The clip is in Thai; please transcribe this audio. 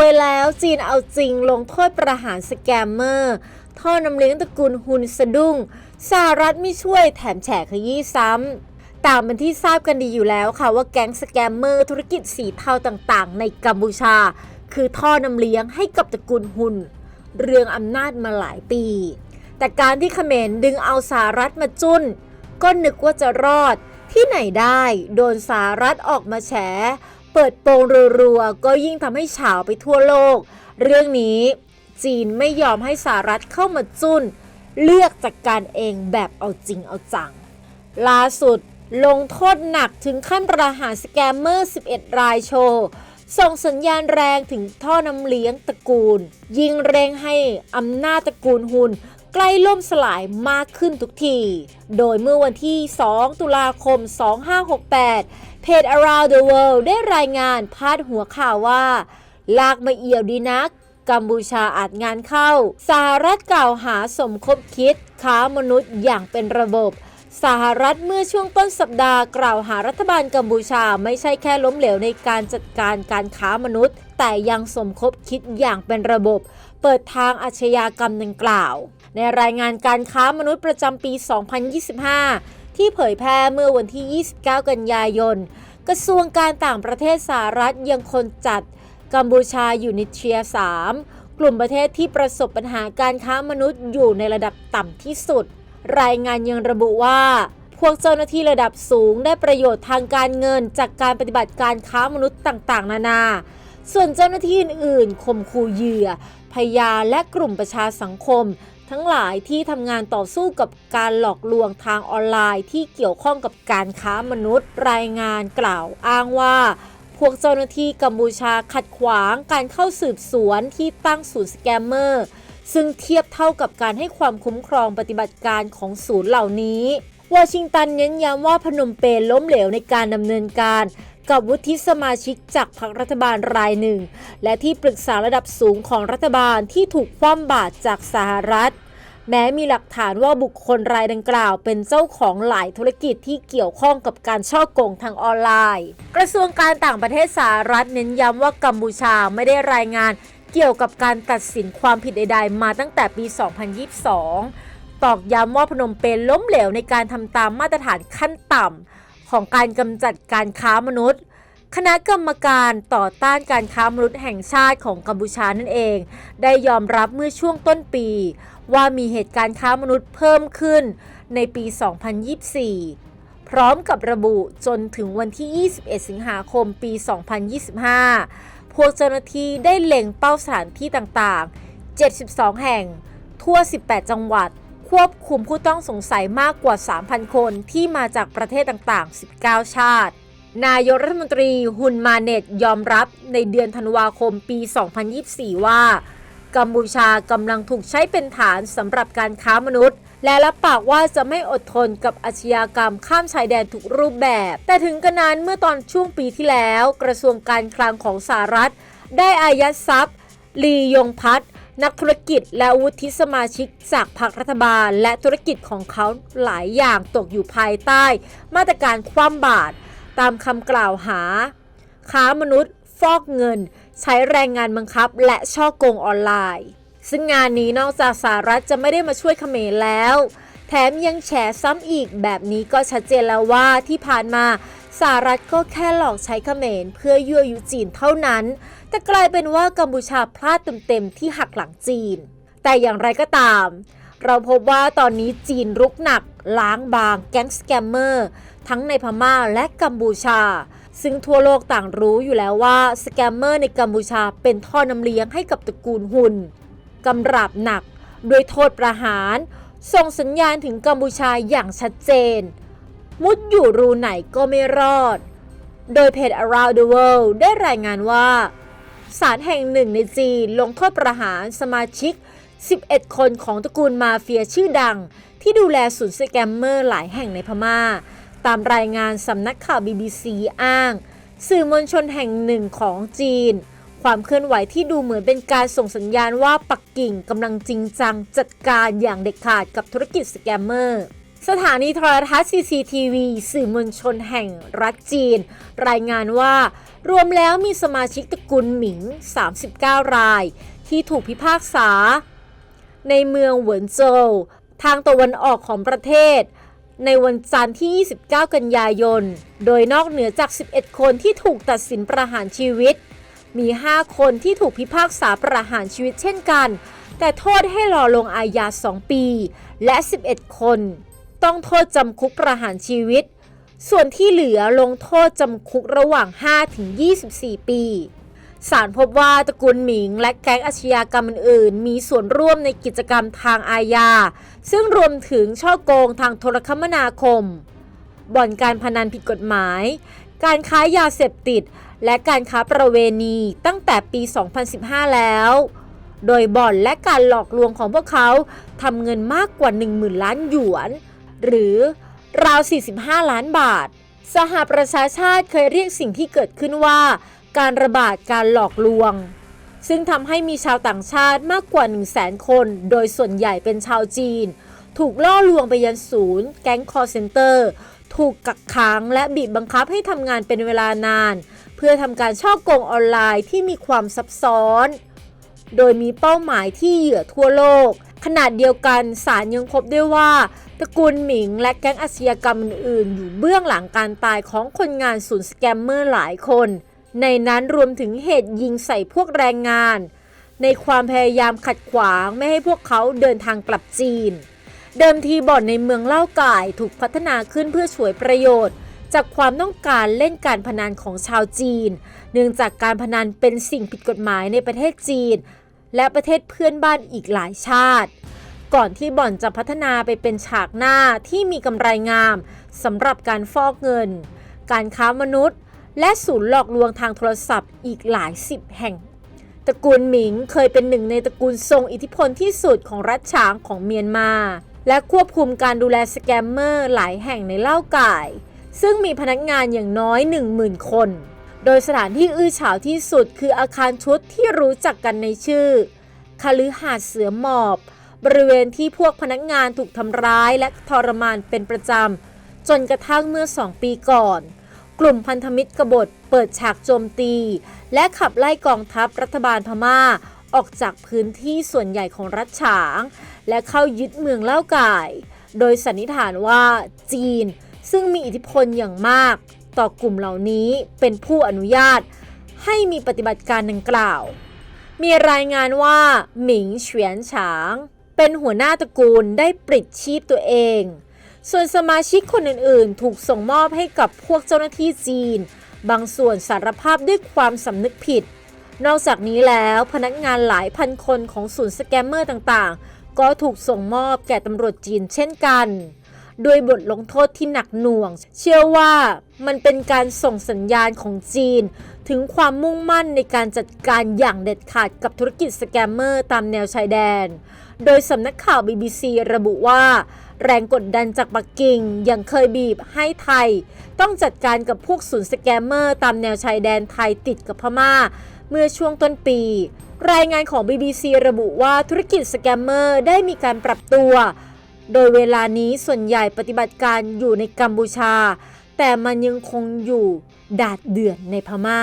วยแล้วจีนเอาจริงลงโทษประหารสแกมเมอร์ ท่อนำเลี้ยงตระกูลฮุนสะดุ้งสหรัฐไม่ช่วยแถมแฉขยี้ซ้ำตามเป็นที่ทราบกันดีอยู่แล้วค่ะว่าแก๊งสแกมเมอร์ธุรกิจสีเทาต่างๆ ในกัมพูชา คือท่อนำเลี้ยงให้กับตระกูลฮุนเรืองอำนาจมาหลายปี แต่การที่เขมรดึงเอาสหรัฐมาจุนก็นึกว่าจะรอดที่ไหนได้โดนสหรัฐออกมาแฉ เปิดโปงรัวๆ ก็ยิ่งทำให้ฉาวไปทั่วโลก เรื่องนี้จีนไม่ยอมให้สหรัฐเข้ามาจุนเลือกจัดกการเองแบบเอาจริงเอาจัง ล่าสุดลงโทษหนักถึงขั้นประหารสแกมเมอร์ 11 รายโชว์ส่งสัญญาณแรงถึงท่อน้ำเลี้ยงตระกูล ยิงเร่งให้อำนาจตระกูลหุนใกล้ล่มสลายมากขึ้นทุกที โดยเมื่อวันที่ 2 ตุลาคม 2568 เพจ Around the World ได้รายงานพาดหัวข่าวว่า ลากมาเอี่ยวดีนัก กัมพูชาอาจงานเข้า สหรัฐกล่าวหาสมคบคิด ค้ามนุษย์อย่างเป็นระบบสหรัฐเมื่อช่วงต้นสัปดาห์กล่าวหารัฐบาลกัมพูชาไม่ใช่แค่ล้มเหลวในการจัดการการค้ามนุษย์ แต่ยังสมคบคิดอย่างเป็นระบบ เปิดทางอาชญากรรมดังกล่าว ในรายงานการค้ามนุษย์ประจำปี 2025 ที่เผยแพร่เมื่อวันที่ 29 กันยายน กระทรวงการต่างประเทศสหรัฐยังคงจัดกัมพูชาอยู่ในเทียร์3กลุ่มประเทศที่ประสบปัญหาการค้ามนุษย์อยู่ในระดับต่ำที่สุด รายงานยังระบุว่าพวกเจ้าหน้าที่ระดับสูงได้ประโยชน์ทางการเงินจากการปฏิบัติการค้ามนุษย์ต่าง ๆ นานา ส่วนเจ้าหน้าที่อื่นๆข่มขู่เหยื่อ พยานและกลุ่มประชาสังคม ทั้งหลายที่ทำงานต่อสู้กับการหลอกลวงทางออนไลน์ที่เกี่ยวข้องกับการค้ามนุษย์ รายงานกล่าวอ้างว่า พวกเจ้าหน้าที่กัมพูชาขัดขวางการเข้าสืบสวนที่ตั้งศูนย์สแกมเมอร์ซึ่งเทียบเท่ากับการให้ความคุ้มครองปฏิบัติการของศูนย์เหล่านี้วอชิงตันเน้นย้ำว่าพนมเปญล้มเหลวในการดำเนินการ กับวุฒิสมาชิกจากพรรครัฐบาลรายหนึ่ง และที่ปรึกษาระดับสูงของรัฐบาลที่ถูกคว่ำบาตรจากสหรัฐ แม้มีหลักฐานว่าบุคคลรายดังกล่าว เป็นเจ้าของหลายธุรกิจที่เกี่ยวข้องกับการช่อโกงทางออนไลน์ กระทรวงการต่างประเทศสหรัฐเน้นย้ำว่ากัมพูชาไม่ได้รายงานเกี่ยวกับการตัดสินความผิดใดๆ มาตั้งแต่ปี 2022 ตอกย้ำว่าพนมเปญล้มเหลวในการทำตามมาตรฐานขั้นต่ำ ของการกำจัดการค้ามนุษย์ คณะกรรมการต่อต้านการค้ามนุษย์แห่งชาติของกัมพูชานั่นเอง ได้ยอมรับเมื่อช่วงต้นปี ว่ามีเหตุการณ์ค้ามนุษย์เพิ่มขึ้นในปี 2024 พร้อมกับระบุจนถึงวันที่ 21 สิงหาคมปี 2025 พวกเจ้าหน้าที่ได้เล็งเป้าสถานที่ต่างๆ 72 แห่ง ทั่ว 18 จังหวัด ควบคุมผู้ต้องสงสัยมากกว่า 3,000 คนที่มาจากประเทศต่างๆ 19 ชาติ นายกรัฐมนตรีฮุนมาเนตยอมรับในเดือนธันวาคมปี 2024 ว่า กัมพูชากำลังถูกใช้เป็นฐานสำหรับการค้ามนุษย์ และรับปากว่าจะไม่อดทนกับอาชญากรรมข้ามชายแดนทุกรูปแบบ แต่ถึงกระนั้นเมื่อตอนช่วงปีที่แล้ว กระทรวงการคลังของสหรัฐ ได้อายัดทรัพย์ลียงพัฒน์ นักธุรกิจและวุฒิสมาชิกจากพรรครัฐบาล และธุรกิจของเขาหลายอย่างตกอยู่ภายใต้ มาตรการคว่ำบาตรตามคำกล่าวหา ค้ามนุษย์ ฟอกเงิน ใช้แรงงานบังคับ และช่อโกงออนไลน์ ซึ่งงานนี้นอกจากสหรัฐจะไม่ได้มาช่วยเขมรแล้ว แถมยังแฉซ้ำอีกแบบนี้ก็ชัดเจนแล้วว่าที่ผ่านมา สหรัฐก็แค่หลอกใช้เขมรเพื่อยั่วยุจีนเท่านั้น แต่กลายเป็นว่ากัมพูชาพลาดเต็มๆที่หักหลังจีน แต่อย่างไรก็ตาม เราพบว่าตอนนี้จีนรุกหนัก ล้างบางแก๊งสแกมเมอร์ ทั้งในพม่าและกัมพูชา ซึ่งทั่วโลกต่างรู้อยู่แล้วว่าสแกมเมอร์ในกัมพูชาเป็นท่อนำเลี้ยงให้กับตระกูลหุนกำราบหนักด้วยโทษประหาร ส่งสัญญาณถึงกัมพูชาอย่างชัดเจน มุดอยู่รูไหนก็ไม่รอด โดยเพจ Around the World ได้รายงานว่าศาลแห่งหนึ่งในจีนลงโทษประหารสมาชิก 11 คนของตระกูลมาเฟียชื่อดัง ที่ดูแลศูนย์สแกมเมอร์หลายแห่งในพม่า ตามรายงานสำนักข่าว BBC อ้าง สื่อมวลชนแห่งหนึ่งของจีน ความเคลื่อนไหวที่ดูเหมือนเป็นการส่งสัญญาณว่าปักกิ่งกำลังจริงจังจัดการอย่างเด็ดขาดกับธุรกิจสแกมเมอร์ สถานีโทรทัศน์ CCTV สื่อมวลชนแห่งรัฐจีน รายงานว่ารวมแล้วมีสมาชิกตระกูลหมิง 39 ราย ที่ถูกพิพากษา ในเมืองเหวินโจวทางตะวันออกของประเทศ ในวันจันทร์ที่ 29 กันยายน โดยนอกเหนือจาก 11 คนที่ถูกตัดสินประหารชีวิต มี 5 คนที่ถูกพิพากษาประหารชีวิตเช่นกัน แต่โทษให้รอลงอาญา 2 ปี และ 11 คน ต้องโทษจำคุกประหารชีวิต ส่วนที่เหลือลงโทษจำคุกระหว่าง 5-24 ปีศาลพบว่าตระกูลหมิง และแก๊งอาชญากรรมอื่น ๆ มีส่วนร่วมในกิจกรรมทางอาญา ซึ่งรวมถึงช่อโกงทางโทรคมนาคม บ่อนการพนันผิดกฎหมาย การค้ายาเสพติด และการค้าประเวณีตั้งแต่ปี 2015 แล้ว โดยบ่อนและการหลอกลวงของพวกเขาทำเงินมากกว่า 10,000 ล้านหยวน หรือราว 45 ล้านบาท สหประชาชาติเคยเรียกสิ่งที่เกิดขึ้นว่า การระบาดการหลอกลวง ซึ่งทำให้มีชาวต่างชาติมากกว่า 1 0 0 0 0แสนคน โดยส่วนใหญ่เป็นชาวจีน ถูกล่อลวงไปยันศูนย์ แก๊งคอร์เซนเตอร์ ถูกกักขังและบีบบังคับให้ทำงานเป็นเวลานาน เพื่อทำการช่อโกงออนไลน์ที่มีความซับซ้อน โดยมีเป้าหมายที่เหยื่อทั่วโลกขนาดเดียวกันศาลยังพบด้วยว่า ตระกูลหมิงและแก๊งอาชญากรรมอื่นๆ อยู่เบื้องหลังการตายของคนงานศูนย์สแกมเมอร์หลายคน ในนั้นรวมถึงเหตุยิงใส่พวกแรงงาน ในความพยายามขัดขวางไม่ให้พวกเขาเดินทางกลับจีน เดิมทีบ่อนในเมืองเล่าก่ายถูกพัฒนาขึ้นเพื่อฉวยประโยชน์ จากความต้องการเล่นการพนันของชาวจีน เนื่องจากการพนันเป็นสิ่งผิดกฎหมายในประเทศจีน และประเทศเพื่อนบ้านอีกหลายชาติ ก่อนที่บ่อนจะพัฒนาไปเป็นฉากหน้าที่มีกำไรงามสำหรับการฟอกเงิน การค้ามนุษย์ และศูนย์หลอกลวงทางโทรศัพท์อีกหลายสิบแห่งตระกูลหมิงเคยเป็นหนึ่งในตระกูลทรงอิทธิพลที่สุดของรัฐฉางของเมียนมา และควบคุมการดูแลสแกมเมอร์หลายแห่งในเล่าก่าย ซึ่งมีพนักงานอย่างน้อย 10,000 คน โดยสถานที่อื้อฉาวที่สุดคืออาคารชุดที่รู้จักกันในชื่อคฤหาสน์เสือหมอบ บริเวณที่พวกพนักงานถูกทำร้ายและทรมานเป็นประจำ จนกระทั่งเมื่อสองปีก่อน กลุ่มพันธมิตรกบฏเปิดฉากโจมตี และขับไล่กองทัพรัฐบาลพม่าออกจากพื้นที่ส่วนใหญ่ของรัฐฉาง และเข้ายึดเมืองเล่าก่าย โดยสันนิษฐานว่าจีน ซึ่งมีอิทธิพลอย่างมาก ต่อกลุ่มเหล่านี้เป็นผู้อนุญาต ให้มีปฏิบัติการดังกล่าว มีรายงานว่าหมิงเฉียนฉาง เป็นหัวหน้าตระกูลได้ปลิดชีพตัวเอง ส่วนสมาชิกคนอื่นๆ ถูกส่งมอบให้กับพวกเจ้าหน้าที่จีน บางส่วนสารภาพด้วยความสำนึกผิด นอกจากนี้แล้วพนักงานหลายพันคนของศูนย์สแกมเมอร์ต่างๆ ก็ถูกส่งมอบแก่ตำรวจจีนเช่นกันด้วยบทลงโทษที่หนักหน่วง เชื่อว่ามันเป็นการส่งสัญญาณของจีน ถึงความมุ่งมั่นในการจัดการอย่างเด็ดขาดกับธุรกิจสแกมเมอร์ตามแนวชายแดน โดยสำนักข่าว BBC ระบุว่า แรงกดดันจากปักกิ่งยังเคยบีบให้ไทย ต้องจัดการกับพวกศูนย์สแกมเมอร์ตามแนวชายแดนไทยติดกับพม่า เมื่อช่วงต้นปี รายงานของ BBC ระบุว่าธุรกิจสแกมเมอร์ได้มีการปรับตัว โดยเวลานี้ส่วนใหญ่ปฏิบัติการอยู่ในกัมพูชา แต่มันยังคงอยู่ดาดเดือดในพม่า